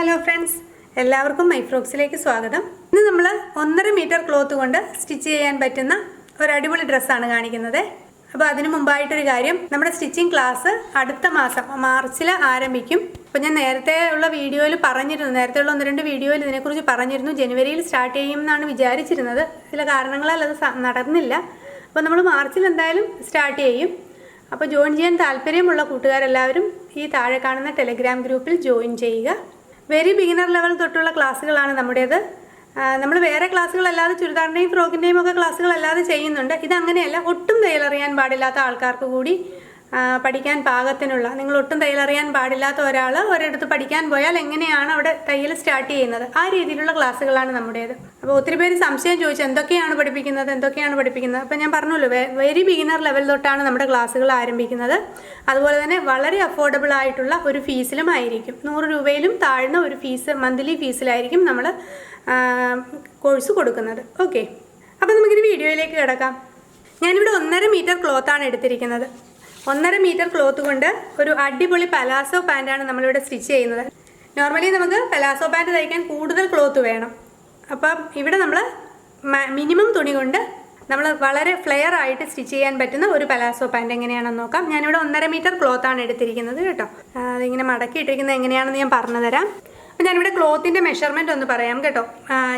Hello friends എല്ലാവർക്കും മൈഫ്രോക്സിലേക്ക് സ്വാഗതം. ഇന്ന് നമ്മൾ ഒന്നര മീറ്റർ ക്ലോത്ത് കൊണ്ട് സ്റ്റിച്ച് ചെയ്യാൻ പറ്റുന്ന ഒരു അടിപൊളി ഡ്രസ്സാണ് കാണിക്കുന്നത്. അപ്പോൾ അതിന് മുമ്പായിട്ടൊരു കാര്യം നമ്മുടെ സ്റ്റിച്ചിങ് ക്ലാസ് അടുത്ത മാസം മാർച്ചിൽ ആരംഭിക്കും. അപ്പോൾ ഞാൻ നേരത്തെ ഉള്ള വീഡിയോയിൽ പറഞ്ഞിരുന്നു നേരത്തെ ഉള്ള ഒന്ന് രണ്ട് വീഡിയോയിൽ ഇതിനെക്കുറിച്ച് പറഞ്ഞിരുന്നു ജനുവരിയിൽ സ്റ്റാർട്ട് ചെയ്യും എന്നാണ് വിചാരിച്ചിരുന്നത്. ചില കാരണങ്ങളാൽ അത് നടന്നില്ല. അപ്പോൾ നമ്മൾ മാർച്ചിൽ എന്തായാലും സ്റ്റാർട്ട് ചെയ്യും. അപ്പോൾ ജോയിൻ ചെയ്യാൻ താല്പര്യമുള്ള കൂട്ടുകാരെല്ലാവരും ഈ താഴെ കാണുന്ന ടെലിഗ്രാം ഗ്രൂപ്പിൽ ജോയിൻ ചെയ്യുക. വെരി ബിഗിനർ ലെവൽ തൊട്ടുള്ള ക്ലാസ്സുകളാണ് നമ്മുടേത്. നമ്മൾ വേറെ ക്ലാസ്സുകളല്ലാതെ ചുരിദാറിന്റെയും ഫ്രോക്കിന്റെയും ഒക്കെ ക്ലാസ്സുകളല്ലാതെ ചെയ്യുന്നുണ്ട്. ഇതങ്ങനെയല്ല ഒട്ടും തയ്യലറിയാൻ പാടില്ലാത്ത ആൾക്കാർക്ക് കൂടി പഠിക്കാൻ പാകത്തിനുള്ള നിങ്ങൾ ഒട്ടും തയ്യലറിയാൻ പാടില്ലാത്ത ഒരാൾ ഒരിടത്ത് പഠിക്കാൻ പോയാൽ എങ്ങനെയാണ് അവിടെ തയ്യൽ സ്റ്റാർട്ട് ചെയ്യുന്നത്? ആ രീതിയിലുള്ള ക്ലാസ്സുകളാണ് നമ്മുടേത്. അപ്പോൾ ഒത്തിരി പേര് സംശയം ചോദിച്ചു എന്തൊക്കെയാണ് പഠിപ്പിക്കുന്നത് എന്തൊക്കെയാണ് പഠിപ്പിക്കുന്നത്? അപ്പോൾ ഞാൻ പറഞ്ഞല്ലോ വെരി ബിഗിനർ ലെവൽ തൊട്ടാണ് നമ്മുടെ ക്ലാസ്സുകൾ ആരംഭിക്കുന്നത്. അതുപോലെ തന്നെ വളരെ അഫോർഡബിൾ ആയിട്ടുള്ള ഒരു ഫീസിലും ആയിരിക്കും. നൂറ് രൂപയിലും താഴ്ന്ന ഒരു ഫീസ് മന്ത്ലി ഫീസിലായിരിക്കും നമ്മൾ കോഴ്സ് കൊടുക്കുന്നത്. ഓക്കെ അപ്പോൾ നമുക്കിനി വീഡിയോയിലേക്ക് കിടക്കാം. ഞാനിവിടെ ഒന്നര മീറ്റർ ക്ലോത്താണ് എടുത്തിരിക്കുന്നത്. ഒന്നര മീറ്റർ ക്ലോത്ത് കൊണ്ട് ഒരു അടിപൊളി പലാസോ പാന്റാണ് നമ്മളിവിടെ സ്റ്റിച്ച് ചെയ്യുന്നത്. നോർമലി നമുക്ക് പലാസോ പാന്റ് തയ്ക്കാൻ കൂടുതൽ ക്ലോത്ത് വേണം. അപ്പം ഇവിടെ നമ്മൾ മിനിമം തുണി കൊണ്ട് നമ്മൾ വളരെ ഫ്ലെയർ ആയിട്ട് സ്റ്റിച്ച് ചെയ്യാൻ പറ്റുന്ന ഒരു പലാസോ പാന്റ് എങ്ങനെയാണെന്ന് നോക്കാം. ഞാനിവിടെ ഒന്നര മീറ്റർ ക്ലോത്താണ് എടുത്തിരിക്കുന്നത് കേട്ടോ. അതിങ്ങനെ മടക്കി ഇട്ടിരിക്കുന്നത് എങ്ങനെയാണെന്ന് ഞാൻ പറഞ്ഞു തരാം. അപ്പം ഞാനിവിടെ ക്ലോത്തിന്റെ മെഷർമെന്റ് ഒന്ന് പറയാം കേട്ടോ.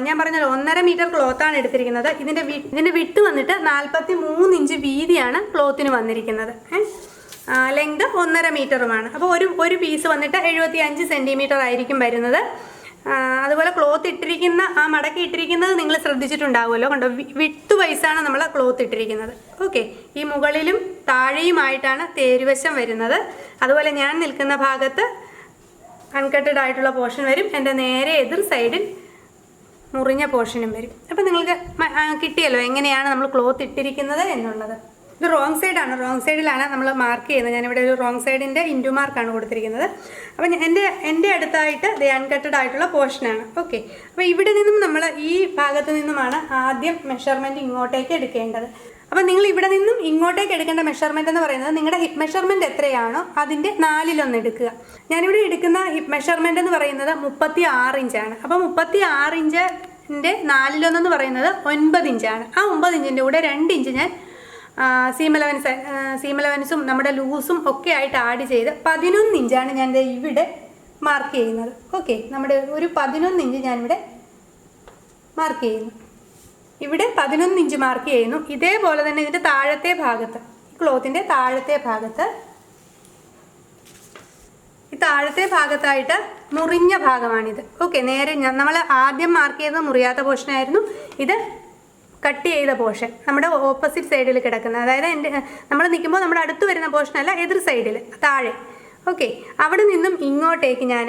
ഞാൻ പറഞ്ഞല്ലോ ഒന്നര മീറ്റർ ക്ലോത്താണ് എടുത്തിരിക്കുന്നത്. ഇതിന്റെ വി ഇതിന്റെ വിട്ട് വന്നിട്ട് നാൽപ്പത്തി മൂന്ന് ഇഞ്ച് വീതിയാണ് ക്ലോത്തിന് വന്നിരിക്കുന്നത്. ലെങ്ത് ഒന്നര മീറ്ററുമാണ് അപ്പോൾ ഒരു ഒരു പീസ് വന്നിട്ട് എഴുപത്തി അഞ്ച് സെന്റിമീറ്റർ ആയിരിക്കും വരുന്നത്. അതുപോലെ ക്ലോത്ത് ഇട്ടിരിക്കുന്ന ആ മടക്കി ഇട്ടിരിക്കുന്നത് നിങ്ങൾ ശ്രദ്ധിച്ചിട്ടുണ്ടാവുമല്ലോ. കണ്ടോ വിട്ട് വയസ്സാണ് നമ്മൾ ക്ലോത്ത് ഇട്ടിരിക്കുന്നത്. ഓക്കെ ഈ മുകളിലും താഴെയുമായിട്ടാണ് തേരുവശം വരുന്നത്. അതുപോലെ ഞാൻ നിൽക്കുന്ന ഭാഗത്ത് അൺകട്ടഡ് ആയിട്ടുള്ള പോർഷൻ വരും. എന്റെ നേരെ എതിർ സൈഡിൽ മുറിഞ്ഞ പോർഷനും വരും. അപ്പോൾ നിങ്ങൾക്ക് കിട്ടിയല്ലോ എങ്ങനെയാണ് നമ്മൾ ക്ലോത്ത് ഇട്ടിരിക്കുന്നത് എന്നുള്ളത്. ഇത് റോങ് സൈഡാണ് റോങ് സൈഡിലാണ് നമ്മൾ മാർക്ക് ചെയ്യുന്നത്. ഞാനിവിടെ ഒരു റോങ് സൈഡിന്റെ ഇന്റു മാർക്കാണ് കൊടുത്തിരിക്കുന്നത്. അപ്പം എന്റെ എന്റെ അടുത്തായിട്ട് ഇത് അൺകട്ടഡ് ആയിട്ടുള്ള പോർഷനാണ് ഓക്കെ അപ്പോൾ ഇവിടെ നിന്നും നമ്മൾ ഈ ഭാഗത്ത് നിന്നുമാണ് ആദ്യം മെഷർമെന്റ് ഇങ്ങോട്ടേക്ക് എടുക്കേണ്ടത്. അപ്പം നിങ്ങൾ ഇവിടെ നിന്നും ഇങ്ങോട്ടേക്ക് എടുക്കേണ്ട മെഷർമെന്റ് എന്ന് പറയുന്നത് നിങ്ങളുടെ ഹിപ്പ് മെഷർമെന്റ് എത്രയാണോ അതിന്റെ നാലിലൊന്ന് എടുക്കുക. ഞാനിവിടെ എടുക്കുന്ന ഹിപ്പ് മെഷർമെന്റ് എന്ന് പറയുന്നത് മുപ്പത്തി ആറ് ഇഞ്ചാണ്. അപ്പോൾ മുപ്പത്തി ആറ് ഇഞ്ചിന്റെ നാലിലൊന്നെന്ന് പറയുന്നത് ഒൻപത് ഇഞ്ചാണ്. ആ ഒമ്പത് ഇഞ്ചിന്റെ കൂടെ രണ്ട് ഇഞ്ച് ഞാൻ സീം അലവൻസ് സീം അലവൻസും നമ്മുടെ ലൂസും ഒക്കെ ആയിട്ട് ആഡ് ചെയ്ത് പതിനൊന്ന് ഇഞ്ചാണ് ഞാൻ ഇവിടെ മാർക്ക് ചെയ്യുന്നത്. ഓക്കെ നമ്മുടെ ഒരു പതിനൊന്ന് ഇഞ്ച് ഞാനിവിടെ മാർക്ക് ചെയ്യുന്നു. ഇവിടെ പതിനൊന്ന് ഇഞ്ച് മാർക്ക് ചെയ്യുന്നു. ഇതേപോലെ തന്നെ ഇതിന്റെ താഴത്തെ ഭാഗത്ത് ക്ലോത്തിന്റെ താഴത്തെ ഭാഗത്ത് ഈ താഴത്തെ ഭാഗത്തായിട്ട് മുറിഞ്ഞ ഭാഗമാണിത്. ഓക്കെ നേരെ ഞാൻ നമ്മൾ ആദ്യം മാർക്ക് ചെയ്തത് മുറിയാത്ത പോർഷനായിരുന്നു ഇത് കട്ട് ചെയ്ത പോർഷൻ നമ്മുടെ ഓപ്പോസിറ്റ് സൈഡിൽ കിടക്കുന്ന അതായത് എന്റെ നമ്മൾ നിൽക്കുമ്പോൾ നമ്മുടെ അടുത്ത് വരുന്ന പോർഷനല്ല എതിർ സൈഡിൽ താഴെ. ഓക്കെ അവിടെ നിന്നും ഇങ്ങോട്ടേക്ക് ഞാൻ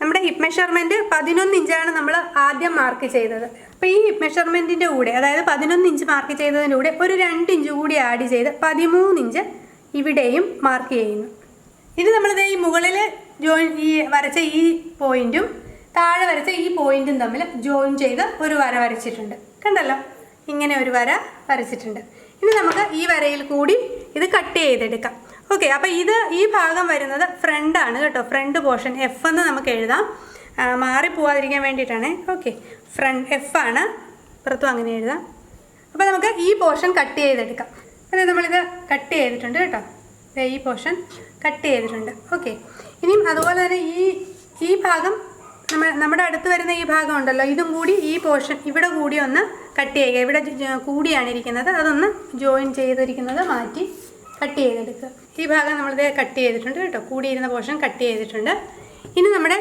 നമ്മുടെ ഹിപ്പ് മെഷർമെന്റ് പതിനൊന്ന് ഇഞ്ചാണ് നമ്മൾ ആദ്യം മാർക്ക് ചെയ്തത്. അപ്പോൾ ഈ മെഷർമെന്റിന്റെ കൂടെ അതായത് പതിനൊന്ന് ഇഞ്ച് മാർക്ക് ചെയ്തതിന്റെ കൂടെ ഒരു രണ്ട് ഇഞ്ച് കൂടി ആഡ് ചെയ്ത് പതിമൂന്ന് ഇഞ്ച് ഇവിടെയും മാർക്ക് ചെയ്യുന്നു. ഇനി നമ്മളിത് ഈ മുകളിൽ ജോയിൻ ഈ വരച്ച ഈ പോയിന്റും താഴെ വരച്ച ഈ പോയിന്റും തമ്മിൽ ജോയിൻ ചെയ്ത് ഒരു വര വരച്ചിട്ടുണ്ട്. കണ്ടല്ലോ? ഇങ്ങനെ ഒരു വര വരച്ചിട്ടുണ്ട്. ഇനി നമുക്ക് ഈ വരയിൽ കൂടി ഇത് കട്ട് ചെയ്തെടുക്കാം. ഓക്കെ അപ്പോൾ ഇത് ഈ ഭാഗം വരുന്നത് ഫ്രണ്ടാണ് കേട്ടോ. ഫ്രണ്ട് പോർഷൻ എഫ് എന്ന് നമുക്ക് എഴുതാം. മാറിപ്പോവാതിരിക്കാൻ വേണ്ടിയിട്ടാണ്. ഓക്കെ ഫ്രണ്ട് എഫ് ആണ്. പുറത്തും അങ്ങനെ എഴുതാം. അപ്പോൾ നമുക്ക് ഈ പോർഷൻ കട്ട് ചെയ്തെടുക്കാം. അതായത് നമ്മളിത് കട്ട് ചെയ്തിട്ടുണ്ട് കേട്ടോ. ഈ പോർഷൻ കട്ട് ചെയ്തിട്ടുണ്ട്. ഓക്കെ ഇനിയും അതുപോലെ തന്നെ ഈ ഈ ഭാഗം നമ്മൾ നമ്മുടെ അടുത്ത് വരുന്ന ഈ ഭാഗം ഉണ്ടല്ലോ. ഇതും കൂടി ഈ പോർഷൻ ഇവിടെ കൂടി ഒന്ന് കട്ട് ചെയ്യുക. ഇവിടെ കൂടിയാണ് ഇരിക്കുന്നത്. അതൊന്ന് ജോയിൻ ചെയ്തിരിക്കുന്നത് മാറ്റി കട്ട് ചെയ്തെടുക്കുക. ഈ ഭാഗം നമ്മളിത് കട്ട് ചെയ്തിട്ടുണ്ട് കേട്ടോ. കൂടിയിരുന്ന പോർഷൻ കട്ട് ചെയ്തിട്ടുണ്ട്. ഇനി നമ്മുടെ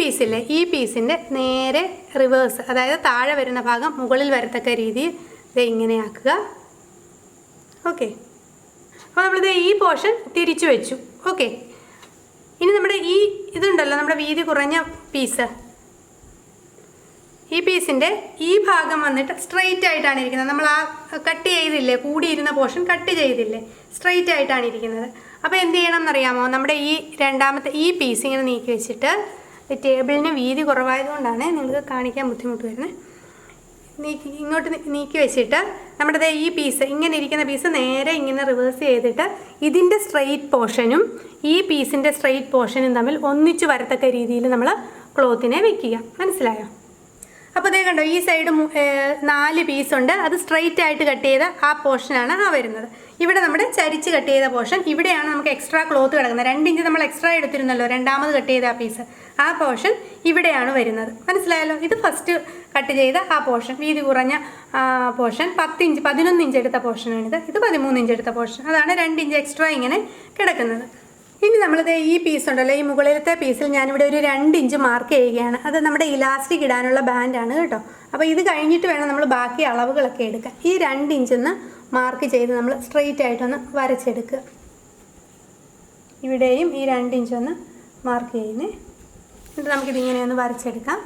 പീസില്ലേ ഈ പീസിന്റെ നേരെ റിവേഴ്സ് അതായത് താഴെ വരുന്ന ഭാഗം മുകളിൽ വരത്തക്ക രീതിയിൽ ഇത് ഇങ്ങനെയാക്കുക ഓക്കെ അപ്പോൾ നമ്മളിത് ഈ പോർഷൻ തിരിച്ചു വെച്ചു. ഓക്കെ ഇനി നമ്മുടെ ഈ ഇതുണ്ടല്ലോ നമ്മുടെ വീതി കുറഞ്ഞ പീസ് ഈ പീസിന്റെ ഈ ഭാഗം വന്നിട്ട് സ്ട്രെയിറ്റ് ആയിട്ടാണ് ഇരിക്കുന്നത്. നമ്മൾ ആ കട്ട് ചെയ്തില്ലേ കൂടിയിരുന്ന പോർഷൻ കട്ട് ചെയ്തില്ലേ സ്ട്രെയിറ്റ് ആയിട്ടാണ് ഇരിക്കുന്നത്. അപ്പോൾ എന്ത് ചെയ്യണം എന്നറിയാമോ? നമ്മുടെ ഈ രണ്ടാമത്തെ ഈ പീസ് ഇങ്ങനെ നീക്കി വെച്ചിട്ട് ടേബിളിന് വീതി കുറവായതുകൊണ്ടാണ് നിങ്ങൾക്ക് കാണിക്കാൻ ബുദ്ധിമുട്ട് വരുന്നത്. നീക്കി ഇങ്ങോട്ട് നീക്കി വെച്ചിട്ട് നമ്മുടെ ഈ പീസ് ഇങ്ങനെ ഇരിക്കുന്ന പീസ് നേരെ ഇങ്ങനെ റിവേഴ്സ് ചെയ്തിട്ട് ഇതിന്റെ സ്ട്രെയിറ്റ് പോർഷനും ഈ പീസിന്റെ സ്ട്രെയിറ്റ് പോർഷനും തമ്മിൽ ഒന്നിച്ച് വരത്തക്ക രീതിയിൽ നമ്മൾ ക്ലോത്തിനെ വെക്കുക. മനസ്സിലായോ? അപ്പോൾ ദേ കണ്ടോ ഈ സൈഡ് നാല് പീസ് ഉണ്ട്. അത് സ്ട്രെയിറ്റ് ആയിട്ട് കട്ട് ചെയ്ത ആ പോർഷനാണ് ആ വരുന്നത്. ഇവിടെ നമ്മുടെ ചരിച്ച് കട്ട് ചെയ്ത പോർഷൻ ഇവിടെയാണ് നമുക്ക് എക്സ്ട്രാ ക്ലോത്ത് കിടക്കുന്നത്. രണ്ട് ഇഞ്ച് നമ്മൾ എക്സ്ട്രാ എടുത്തിരുന്നല്ലോ രണ്ടാമത് കട്ട് ചെയ്ത ആ പീസ് ആ പോർഷൻ ഇവിടെയാണ് വരുന്നത്. മനസ്സിലായല്ലോ? ഇത് ഫസ്റ്റ് കട്ട് ചെയ്ത ആ പോർഷൻ വീതി കുറഞ്ഞ പോർഷൻ പത്ത് ഇഞ്ച് പതിനൊന്ന് ഇഞ്ച് എടുത്ത പോർഷനാണിത് ഇത് പതിമൂന്ന് ഇഞ്ച് എടുത്ത പോർഷൻ അതാണ് രണ്ട് ഇഞ്ച് എക്സ്ട്രാ ഇങ്ങനെ കിടക്കുന്നത്. ഇനി നമ്മളിത് ഈ പീസ് ഉണ്ടല്ലോ ഈ മുകളിലത്തെ പീസിൽ ഞാനിവിടെ ഒരു രണ്ട് ഇഞ്ച് മാർക്ക് ചെയ്യുകയാണ്. അത് നമ്മുടെ ഇലാസ്റ്റിക് ഇടാനുള്ള ബാൻഡാണ് കേട്ടോ. അപ്പോൾ ഇത് കഴിഞ്ഞിട്ട് വേണം നമ്മൾ ബാക്കി അളവുകളൊക്കെ എടുക്കാൻ. ഈ രണ്ട് ഇഞ്ചൊന്ന് മാർക്ക് ചെയ്ത് നമ്മൾ സ്ട്രെയിറ്റ് ആയിട്ടൊന്ന് വരച്ചെടുക്കുക. ഇവിടെയും ഈ രണ്ട് ഇഞ്ചൊന്ന് മാർക്ക് ചെയ്യുന്നേ. എന്നിട്ട് നമുക്കിതിങ്ങനെ ഒന്ന് വരച്ചെടുക്കാം.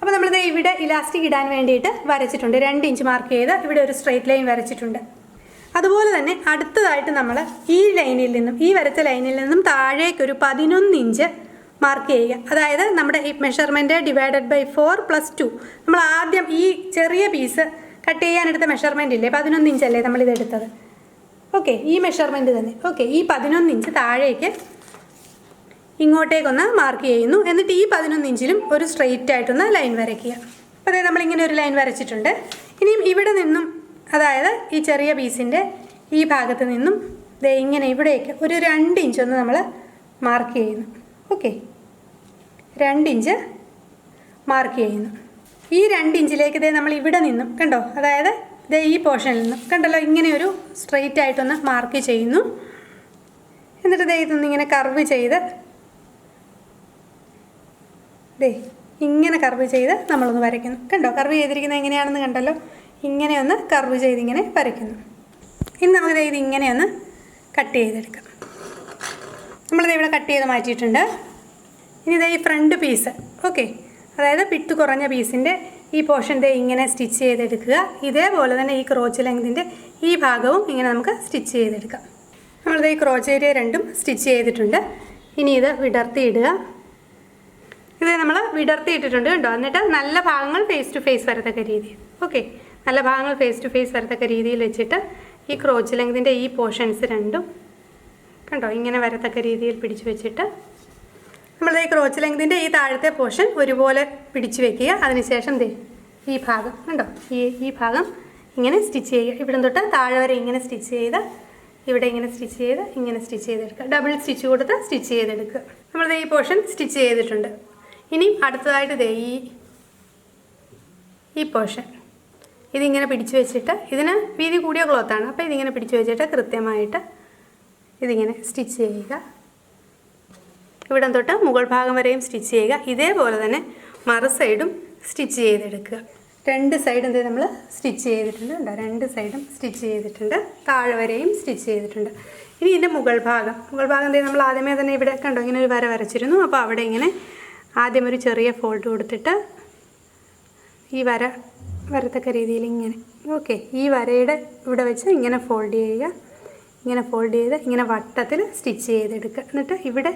അപ്പോൾ നമ്മളിത് ഇവിടെ ഇലാസ്റ്റിക് ഇടാൻ വേണ്ടിയിട്ട് വരച്ചിട്ടുണ്ട്. രണ്ട് ഇഞ്ച് മാർക്ക് ചെയ്ത് ഇവിടെ ഒരു സ്ട്രെയിറ്റ് ലൈൻ വരച്ചിട്ടുണ്ട്. അതുപോലെ തന്നെ അടുത്തതായിട്ട് നമ്മൾ ഈ ലൈനിൽ നിന്നും ഈ വരച്ച ലൈനിൽ നിന്നും താഴേക്ക് ഒരു പതിനൊന്ന് ഇഞ്ച് മാർക്ക് ചെയ്യുക. അതായത് നമ്മുടെ ഈ measurement divided by four plus two നമ്മൾ ആദ്യം ഈ ചെറിയ പീസ് കട്ട് ചെയ്യാനെടുത്ത മെഷർമെന്റ് ഇല്ലേ? പതിനൊന്ന് ഇഞ്ചല്ലേ നമ്മളിത് എടുത്തത്? ഓക്കെ ഈ മെഷർമെന്റ് തന്നെ. ഓക്കെ ഈ പതിനൊന്ന് ഇഞ്ച് താഴേക്ക് ഇങ്ങോട്ടേക്കൊന്ന് മാർക്ക് ചെയ്യുന്നു. എന്നിട്ട് ഈ പതിനൊന്ന് ഇഞ്ചിലും ഒരു സ്ട്രെയിറ്റ് ആയിട്ടൊന്ന് ലൈൻ വരയ്ക്കുക. അപ്പോൾ അതായത് നമ്മളിങ്ങനെ ഒരു ലൈൻ വരച്ചിട്ടുണ്ട്. ഇനിയും ഇവിടെ നിന്നും അതായത് ഈ ചെറിയ പീസിന്റെ ഈ ഭാഗത്ത് നിന്നും ദേ ഇങ്ങനെ ഇവിടേക്ക് ഒരു രണ്ട് ഇഞ്ച് ഒന്ന് നമ്മൾ മാർക്ക് ചെയ്യുന്നു. ഓക്കെ രണ്ട് ഇഞ്ച് മാർക്ക് ചെയ്യുന്നു. ഈ രണ്ട് ഇഞ്ചിലേക്ക് ദേ നമ്മൾ ഇവിടെ നിന്നും കണ്ടോ? അതായത് ദേ ഈ പോർഷനിൽ നിന്നും കണ്ടല്ലോ? ഇങ്ങനെ ഒരു സ്ട്രെയിറ്റ് ആയിട്ടൊന്ന് മാർക്ക് ചെയ്യുന്നു. എന്നിട്ട് ദേ ഇതൊന്ന് ഇങ്ങനെ കർവ് ചെയ്ത് ദേ ഇങ്ങനെ കർവ് ചെയ്ത് നമ്മളൊന്ന് വരയ്ക്കുന്നു. കണ്ടോ? കർവ് ചെയ്തിരിക്കുന്നത് എങ്ങനെയാണെന്ന് കണ്ടല്ലോ? ഇങ്ങനെ ഒന്ന് കർവ് ചെയ്തിങ്ങനെ വരയ്ക്കുന്നു. ഇനി നമുക്ക് ഇത് ഇങ്ങനെ ഒന്ന് കട്ട് ചെയ്തെടുക്കാം. നമ്മളിത് ഇവിടെ കട്ട് ചെയ്ത് മാറ്റിയിട്ടുണ്ട്. ഇനി ഇതേ ഈ ഫ്രണ്ട് പീസ് ഓക്കെ അതായത് പിട്ട് കുറഞ്ഞ പീസിന്റെ ഈ പോർഷൻ ദേ ഇങ്ങനെ സ്റ്റിച്ച് ചെയ്തെടുക്കുക. ഇതേപോലെ തന്നെ ഈ ക്രോച്ച് ലെങ്തിന്റെ ഈ ഭാഗവും ഇങ്ങനെ നമുക്ക് സ്റ്റിച്ച് ചെയ്തെടുക്കാം. നമ്മളിത് ഈ ക്രോച്ച് ഏരിയ രണ്ടും സ്റ്റിച്ച് ചെയ്തിട്ടുണ്ട്. ഇനി ഇത് വിടർത്തിയിടുക. ഇത് നമ്മൾ വിടർത്തിയിട്ടിട്ടുണ്ട് കേട്ടോ എന്നിട്ട് നല്ല ഭാഗങ്ങൾ ഫേസ് ടു ഫേസ് വരത്തക്ക രീതി ഓക്കെ നല്ല ഭാഗങ്ങൾ ഫേസ് ടു ഫേസ് വരത്തക്ക രീതിയിൽ വെച്ചിട്ട് ഈ ക്രോച്ച് ലെങ്തിന്റെ ഈ പോർഷൻസ് രണ്ടും കണ്ടോ? ഇങ്ങനെ വരത്തക്ക രീതിയിൽ പിടിച്ചു വെച്ചിട്ട് നമ്മൾ ഈ ക്രോച്ച് ലെങ്തിന്റെ ഈ താഴത്തെ പോർഷൻ ഒരുപോലെ പിടിച്ചു വെക്കുക. അതിനുശേഷം ദേ ഈ ഭാഗം കണ്ടോ? ഈ ഈ ഭാഗം ഇങ്ങനെ സ്റ്റിച്ച് ചെയ്യുക. ഇവിടെ തൊട്ട് താഴെ വരെ ഇങ്ങനെ സ്റ്റിച്ച് ചെയ്ത് ഇവിടെ ഇങ്ങനെ സ്റ്റിച്ച് ചെയ്ത് ഇങ്ങനെ സ്റ്റിച്ച് ചെയ്തെടുക്കുക. ഡബിൾ സ്റ്റിച്ച് കൊടുത്ത് സ്റ്റിച്ച് ചെയ്തെടുക്കുക. നമ്മൾ ഈ പോർഷൻ സ്റ്റിച്ച് ചെയ്തിട്ടുണ്ട്. ഇനി അടുത്തതായിട്ട് ദേ ഈ ഈ പോർഷൻ ഇതിങ്ങനെ പിടിച്ചു വെച്ചിട്ട് ഇതിന് വീതി കൂടിയ ക്ലോത്താണ് അപ്പോൾ ഇതിങ്ങനെ പിടിച്ചു വെച്ചിട്ട് കൃത്യമായിട്ട് ഇതിങ്ങനെ സ്റ്റിച്ച് ചെയ്യുക. ഇവിടം തൊട്ട് മുകൾ ഭാഗം വരെയും സ്റ്റിച്ച് ചെയ്യുക. ഇതേപോലെ തന്നെ മറ സൈഡും സ്റ്റിച്ച് ചെയ്തെടുക്കുക. രണ്ട് സൈഡും എന്ത് നമ്മൾ സ്റ്റിച്ച് ചെയ്തിട്ടുണ്ട് ഉണ്ടോ രണ്ട് സൈഡും സ്റ്റിച്ച് ചെയ്തിട്ടുണ്ട്. താഴെ വരെയും സ്റ്റിച്ച് ചെയ്തിട്ടുണ്ട്. ഇനി ഇതിന്റെ മുകൾ ഭാഗം. മുകൾ ഭാഗം എന്ത് നമ്മൾ ആദ്യമേ തന്നെ ഇവിടെ കണ്ടോ? ഇങ്ങനെ ഒരു വര വരച്ചിരുന്നു. അപ്പോൾ അവിടെ ഇങ്ങനെ ആദ്യം ഒരു ചെറിയ ഫോൾഡ് കൊടുത്തിട്ട് ഈ വര വരത്തക്ക രീതിയിൽ ഇങ്ങനെ. ഓക്കെ ഈ വരയുടെ ഇവിടെ വെച്ച് ഇങ്ങനെ ഫോൾഡ് ചെയ്യുക. ഇങ്ങനെ ഫോൾഡ് ചെയ്ത് ഇങ്ങനെ വട്ടത്തിൽ സ്റ്റിച്ച് ചെയ്തെടുക്കുക. എന്നിട്ട് ഇവിടെ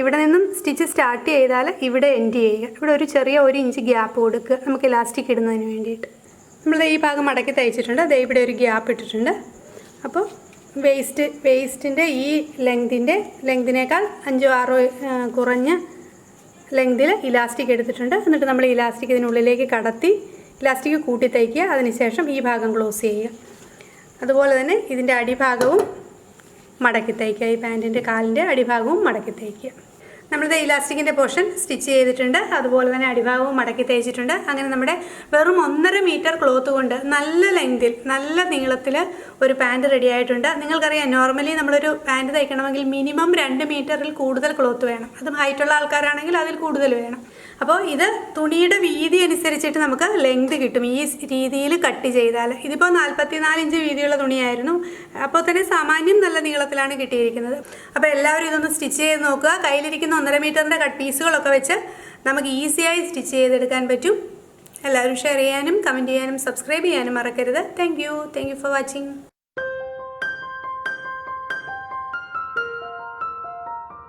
ഇവിടെ നിന്നും സ്റ്റിച്ച് സ്റ്റാർട്ട് ചെയ്താൽ ഇവിടെ എൻഡ് ചെയ്യുക. ഇവിടെ ഒരു ചെറിയ ഒരു ഇഞ്ച് ഗ്യാപ്പ് കൊടുക്കുക. നമുക്ക് ഇലാസ്റ്റിക് ഇടുന്നതിന് വേണ്ടിയിട്ട്. നമ്മൾ ഈ ഭാഗം മടക്കി തയ്ച്ചിട്ടുണ്ട്. ദേ ഇവിടെ ഒരു ഗ്യാപ്പ് ഇട്ടിട്ടുണ്ട്. അപ്പോൾ വേസ്റ്റ് വേസ്റ്റിന്റെ ഈ ലെങ്തിന്റെ ലെങ്തിനേക്കാൾ അഞ്ചോ ആറോ കുറഞ്ഞ ലെങ്തിൽ ഇലാസ്റ്റിക് എടുത്തിട്ടുണ്ട്. എന്നിട്ട് നമ്മൾ ഇലാസ്റ്റിക് ഇതിനുള്ളിലേക്ക് കടത്തി ഇലാസ്റ്റിക് കൂട്ടി തയ്ക്കുക അതിനുശേഷം ഈ ഭാഗം ക്ലോസ് ചെയ്യുക. അതുപോലെ തന്നെ ഇതിന്റെ അടിഭാഗവും മടക്കി തയ്ക്കുക ഈ പാന്റിന്റെ കാലിന്റെ അടിഭാഗവും മടക്കി തയ്ക്കുക നമ്മളിത് ഇലാസ്റ്റിക്കിന്റെ പോർഷൻ സ്റ്റിച്ച് ചെയ്തിട്ടുണ്ട്. അതുപോലെ തന്നെ അടിഭാഗവും മടക്കി തയ്ച്ചിട്ടുണ്ട് അങ്ങനെ നമ്മുടെ വെറും ഒന്നര മീറ്റർ ക്ലോത്ത് കൊണ്ട് നല്ല ലെങ്തിൽ നല്ല നീളത്തിൽ ഒരു പാന്റ് റെഡി ആയിട്ടുണ്ട്. നിങ്ങൾക്കറിയാം നോർമലി നമ്മളൊരു പാന്റ് തയ്ക്കണമെങ്കിൽ മിനിമം രണ്ട് മീറ്ററിൽ കൂടുതൽ ക്ലോത്ത് വേണം. അതും ഹൈറ്റുള്ള ആൾക്കാരാണെങ്കിൽ അതിൽ കൂടുതൽ വേണം. അപ്പോൾ ഇത് തുണിയുടെ വീതി അനുസരിച്ചിട്ട് നമുക്ക് ലെങ്ത് കിട്ടും. ഈ രീതിയിൽ കട്ട് ചെയ്താൽ. ഇതിപ്പോൾ നാൽപ്പത്തിനാല് ഇഞ്ച് വീതിയുള്ള തുണിയായിരുന്നു. അപ്പോൾ തന്നെ സാമാന്യം നല്ല നീളത്തിലാണ് കിട്ടിയിരിക്കുന്നത്. അപ്പോൾ എല്ലാവരും ഇതൊന്ന് സ്റ്റിച്ച് ചെയ്ത് നോക്കുക. കയ്യിലിരിക്കുന്ന ഒന്നര മീറ്ററിന്റെ കട്ട് പീസുകളൊക്കെ വെച്ച് നമുക്ക് ഈസിയായി സ്റ്റിച്ച് ചെയ്തെടുക്കാൻ പറ്റും. എല്ലാവരും ഷെയർ ചെയ്യാനും കമന്റ് ചെയ്യാനും സബ്സ്ക്രൈബ് ചെയ്യാനും മറക്കരുത്. Thank you thank you for watching